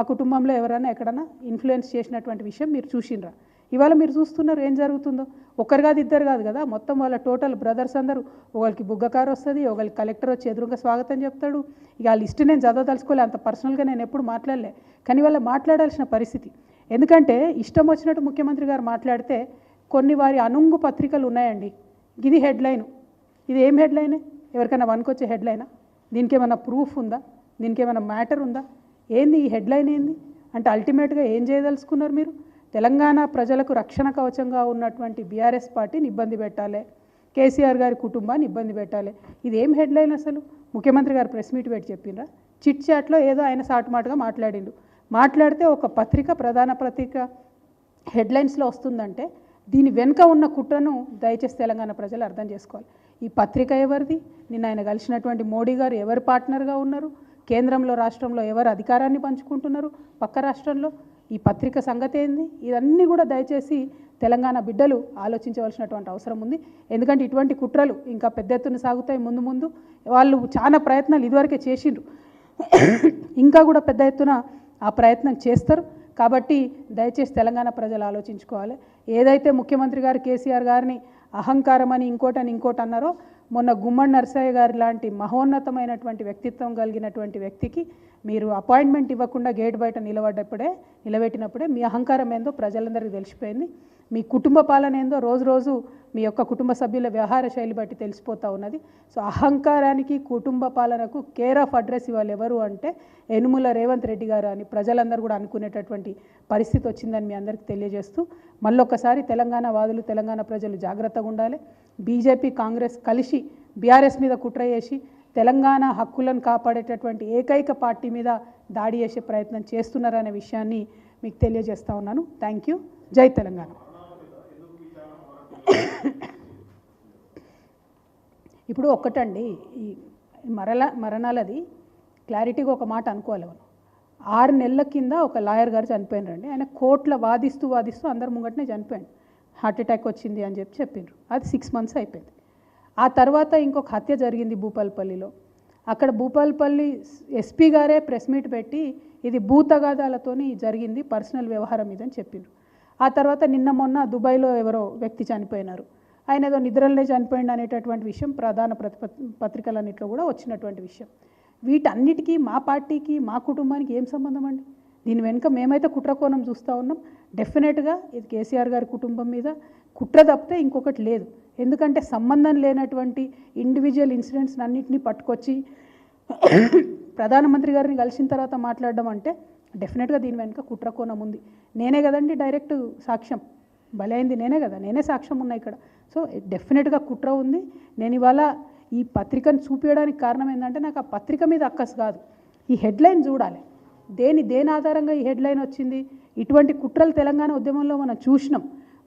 ఆ కుటుంబంలో ఎవరైనా ఎక్కడైనా ఇన్ఫ్లుయెన్స్ చేసినటువంటి విషయం మీరు చూసిండ్రా. ఇవాళ మీరు చూస్తున్నారు ఏం జరుగుతుందో. ఒకరు కాదు ఇద్దరు కాదు కదా. మొత్తం వాళ్ళ టోటల్ బ్రదర్స్ అందరూ ఒకరికి బుగ్గకారు వస్తుంది ఒకరికి కలెక్టర్ వచ్చి ఎదురుగా స్వాగతం చెప్తాడు. ఇక ఆ లిస్ట్ నేను చదవదలుచుకోలే అంత పర్సనల్గా నేను ఎప్పుడు మాట్లాడలే. కానీ వాళ్ళ మాట్లాడాల్సిన పరిస్థితి. ఎందుకంటే ఇష్టం వచ్చినట్టు ముఖ్యమంత్రి గారు మాట్లాడితే కొన్ని వారి అనుంగు పత్రికలు ఉన్నాయండి. ఇది హెడ్లైన్ ఇది ఏం హెడ్లైన్ ఎవరికైనా వన్కొచ్చే హెడ్లైనా దీనికి ఏమైనా ప్రూఫ్ ఉందా? దీనికి ఏమైనా మ్యాటర్ ఉందా? ఏంది ఈ హెడ్లైన్ ఏంది? అంటే అల్టిమేట్గా ఏం చేయదలుచుకున్నారు మీరు? తెలంగాణ ప్రజలకు రక్షణ కవచంగా ఉన్నటువంటి బీఆర్ఎస్ పార్టీని ఇబ్బంది పెట్టాలి. కేసీఆర్ గారి కుటుంబాన్ని ఇబ్బంది పెట్టాలి. ఇది ఏం హెడ్లైన్ అసలు? ముఖ్యమంత్రి గారు ప్రెస్ మీట్ పెట్టి చెప్పిండ్రా? చిట్ చాట్లో ఏదో ఆయన సాటుమాటుగా మాట్లాడిండు. మాట్లాడితే ఒక పత్రిక ప్రధాన పత్రిక హెడ్లైన్స్లో వస్తుందంటే దీని వెనుక ఉన్న కుట్రను దయచేసి తెలంగాణ ప్రజలు అర్థం చేసుకోవాలి. ఈ పత్రిక ఎవరిది? నిన్న ఆయన కలిసినటువంటి మోడీ గారు ఎవరు పార్ట్నర్గా ఉన్నారు? కేంద్రంలో రాష్ట్రంలో ఎవరు అధికారాన్ని పంచుకుంటున్నారు? పక్క రాష్ట్రంలో? ఈ పత్రిక సంగతి ఏంది? ఇవన్నీ కూడా దయచేసి తెలంగాణ బిడ్డలు ఆలోచించవలసినటువంటి అవసరం ఉంది. ఎందుకంటే ఇటువంటి కుట్రలు ఇంకా పెద్ద ఎత్తున సాగుతాయి ముందు ముందు. వాళ్ళు చాలా ప్రయత్నాలు ఇదివరకే చేసిండ్రు. ఇంకా కూడా పెద్ద ఎత్తున ఆ ప్రయత్నం చేస్తారు. కాబట్టి దయచేసి తెలంగాణ ప్రజలు ఆలోచించుకోవాలి. ఏదైతే ముఖ్యమంత్రి గారు కేసీఆర్ గారిని అహంకారం అని ఇంకోటని ఇంకోటి అన్నారో మొన్న గుమ్మడి నరసయ్య గారి లాంటి మహోన్నతమైనటువంటి వ్యక్తిత్వం కలిగినటువంటి వ్యక్తికి మీరు అపాయింట్మెంట్ ఇవ్వకుండా గేట్ బయట నిలబడ్డప్పుడే నిలబెట్టినప్పుడే మీ అహంకారం ఏందో ప్రజలందరికీ తెలిసిపోయింది. మీ కుటుంబ పాలన ఏందో రోజు రోజు మీ యొక్క కుటుంబ సభ్యుల వ్యవహార శైలి బట్టి తెలిసిపోతూ ఉన్నది. సో అహంకారానికి కుటుంబ పాలనకు కేర్ ఆఫ్ అడ్రస్ ఇవాళ ఎవరు అంటే యనుముల రేవంత్ రెడ్డి గారు అని ప్రజలందరూ కూడా అనుకునేటటువంటి పరిస్థితి వచ్చిందని మీ అందరికీ తెలియజేస్తూ మళ్ళొక్కసారి తెలంగాణ వాదులు తెలంగాణ ప్రజలు జాగ్రత్తగా ఉండాలి. బీజేపీ కాంగ్రెస్ కలిసి బీఆర్ఎస్ మీద కుట్ర చేసి తెలంగాణ హక్కులను కాపాడేటటువంటి ఏకైక పార్టీ మీద దాడి చేసే ప్రయత్నం చేస్తున్నారనే విషయాన్ని మీకు తెలియజేస్తా ఉన్నాను. థ్యాంక్ యూ జై తెలంగాణ. ఇప్పుడు ఒక్కటండి. ఈ మరల మరణాలది క్లారిటీగా ఒక మాట అనుకోవాలి మనం ఆరు నెలల కింద ఒక లాయర్ గారు చనిపోయినారండి. ఆయన కోట్ల వాదిస్తూ వాదిస్తూ అందరు ముంగటనే చనిపోయాడు. హార్ట్ అటాక్ వచ్చింది అని చెప్పి చెప్పిండ్రు అది సిక్స్ మంత్స్ అయిపోయింది. ఆ తర్వాత ఇంకొక హత్య జరిగింది భూపాలపల్లిలో. అక్కడ భూపాలపల్లి ఎస్పీ గారే ప్రెస్ మీట్ పెట్టి ఇది భూతగాదాలతోని జరిగింది పర్సనల్ వ్యవహారం ఇదని చెప్పిండ్రు ఆ తర్వాత నిన్న మొన్న దుబాయ్లో ఎవరో వ్యక్తి చనిపోయినారు. ఆయన ఏదో నిద్రలనే చనిపోయింది అనేటటువంటి విషయం ప్రధాన ప్రతిప పత్రికలన్నింటిలో కూడా వచ్చినటువంటి విషయం. వీటన్నిటికీ మా పార్టీకి మా కుటుంబానికి ఏం సంబంధం అండి? దీని వెనుక మేమైతే కుట్రకోణం చూస్తూ ఉన్నాం. డెఫినెట్గా ఇది కేసీఆర్ గారి కుటుంబం మీద కుట్ర తప్పితే ఇంకొకటి లేదు. ఎందుకంటే సంబంధం లేనటువంటి ఇండివిజువల్ ఇన్సిడెంట్స్ అన్నింటినీ పట్టుకొచ్చి ప్రధానమంత్రి గారిని కలిసిన తర్వాత మాట్లాడడం అంటే డెఫినెట్గా దీని వెనుక కుట్రకోణం ఉంది. నేనే కదండి డైరెక్ట్ సాక్ష్యం. బలైంది నేనే కదా నేనే సాక్ష్యం ఉన్నా ఇక్కడ. సో డెఫినెట్గా కుట్ర ఉంది. నేను ఇవాళ ఈ పత్రికను చూపించడానికి కారణం ఏంటంటే నాకు ఆ పత్రిక మీద అక్కస్ కాదు. ఈ హెడ్లైన్ చూడాలి. దేని దేని ఆధారంగా ఈ హెడ్లైన్ వచ్చింది? ఇటువంటి కుట్రలు తెలంగాణ ఉద్యమంలో మనం చూసినాం.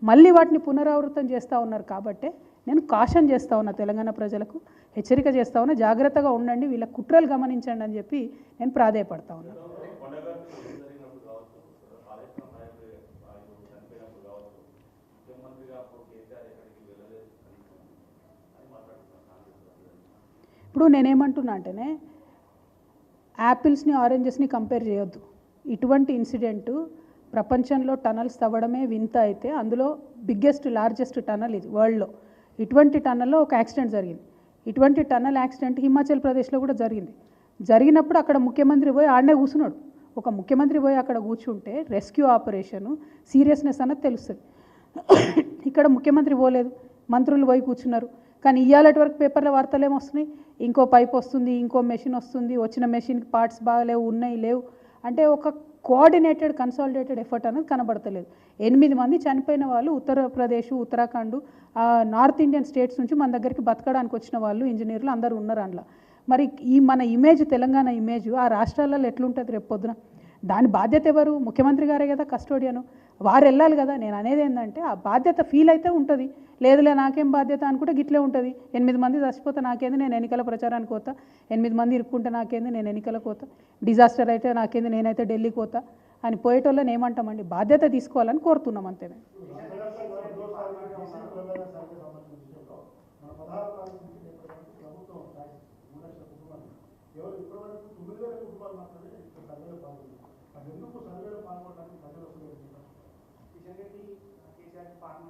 మళ్ళీ వాటిని పునరావృతం చేస్తూ ఉన్నారు కాబట్టి నేను కాషన్ చేస్తూ ఉన్నా తెలంగాణ ప్రజలకు హెచ్చరిక చేస్తూ ఉన్నా జాగ్రత్తగా ఉండండి వీళ్ళ కుట్రలు గమనించండి అని చెప్పి నేను ప్రాధాయపడతా ఉన్నాను ఇప్పుడు నేనేమంటున్నా అంటేనే యాపిల్స్ని ఆరెంజెస్ని కంపేర్ చేయొద్దు. ఇటువంటి ఇన్సిడెంట్ ప్రపంచంలో టనల్స్ తవ్వడమే వింత అయితే అందులో బిగ్గెస్ట్ లార్జెస్ట్ టనల్ ఇది వరల్డ్లో. ఇటువంటి టనల్లో ఒక యాక్సిడెంట్ జరిగింది. ఇటువంటి టనల్ యాక్సిడెంట్ హిమాచల్ ప్రదేశ్లో కూడా జరిగింది. జరిగినప్పుడు అక్కడ ముఖ్యమంత్రి పోయి ఆడనే కూర్చున్నాడు. ఒక ముఖ్యమంత్రి పోయి అక్కడ కూర్చుంటే రెస్క్యూ ఆపరేషను సీరియస్నెస్ అన్నది తెలుస్తుంది. ఇక్కడ ముఖ్యమంత్రి పోలేదు. మంత్రులు పోయి కూర్చున్నారు. కానీ ఇయ్యాలటి వరకు పేపర్ల వార్తలు ఏమొస్తున్నాయి ఇంకో పైప్ వస్తుంది ఇంకో మెషిన్ వస్తుంది. వచ్చిన మెషిన్కి పార్ట్స్ బాగాలేవు ఉన్నాయి లేవు. అంటే ఒక కోఆర్డినేటెడ్ కన్సాలిడేటెడ్ ఎఫర్ట్ అనేది కనబడతలేదు. ఎనిమిది మంది చనిపోయిన వాళ్ళు ఉత్తరప్రదేశ్ ఉత్తరాఖండ్ ఆ, నార్త్ ఇండియన్ స్టేట్స్ నుంచి మన దగ్గరికి బతకడానికి వచ్చిన వాళ్ళు ఇంజనీర్లు అందరూ ఉన్నారు అందులో. మరి ఈ మన ఇమేజ్ తెలంగాణ ఇమేజ్ ఆ రాష్ట్రాలలో ఎట్లుంటుంది రేపు పొద్దున? దాని బాధ్యత ఎవరు? ముఖ్యమంత్రి గారే కదా కస్టోడియను. వారు వెళ్ళాలి కదా. నేను అనేది ఏంటంటే ఆ బాధ్యత ఫీల్ అయితే ఉంటుంది. లేదులే నాకేం బాధ్యత అనుకుంటే గిట్లే ఉంటుంది. ఎనిమిది మంది చచ్చిపోతే నాకేంది? నేను ఎన్నికల ప్రచారానికి పోతా. ఎనిమిది మంది ఇరుక్కుంటే నాకేంది? నేను ఎన్నికలకు పోతా. డిజాస్టర్ అయితే నాకేంది? నేనైతే ఢిల్లీకి పోతా అని పోయేటోళ్ళని ఏమంటామండి? బాధ్యత తీసుకోవాలని కోరుతున్నాం అంతే. ఎవరు ఇప్పటివరకు తొమ్మిది వేల కుటుంబాలు మాత్రమే ఎందుకు సర్వేలో పాల్గొనడానికి ప్రజలు వస్తున్నారు కిషన్ రెడ్డి కేసీఆర్ పార్టీ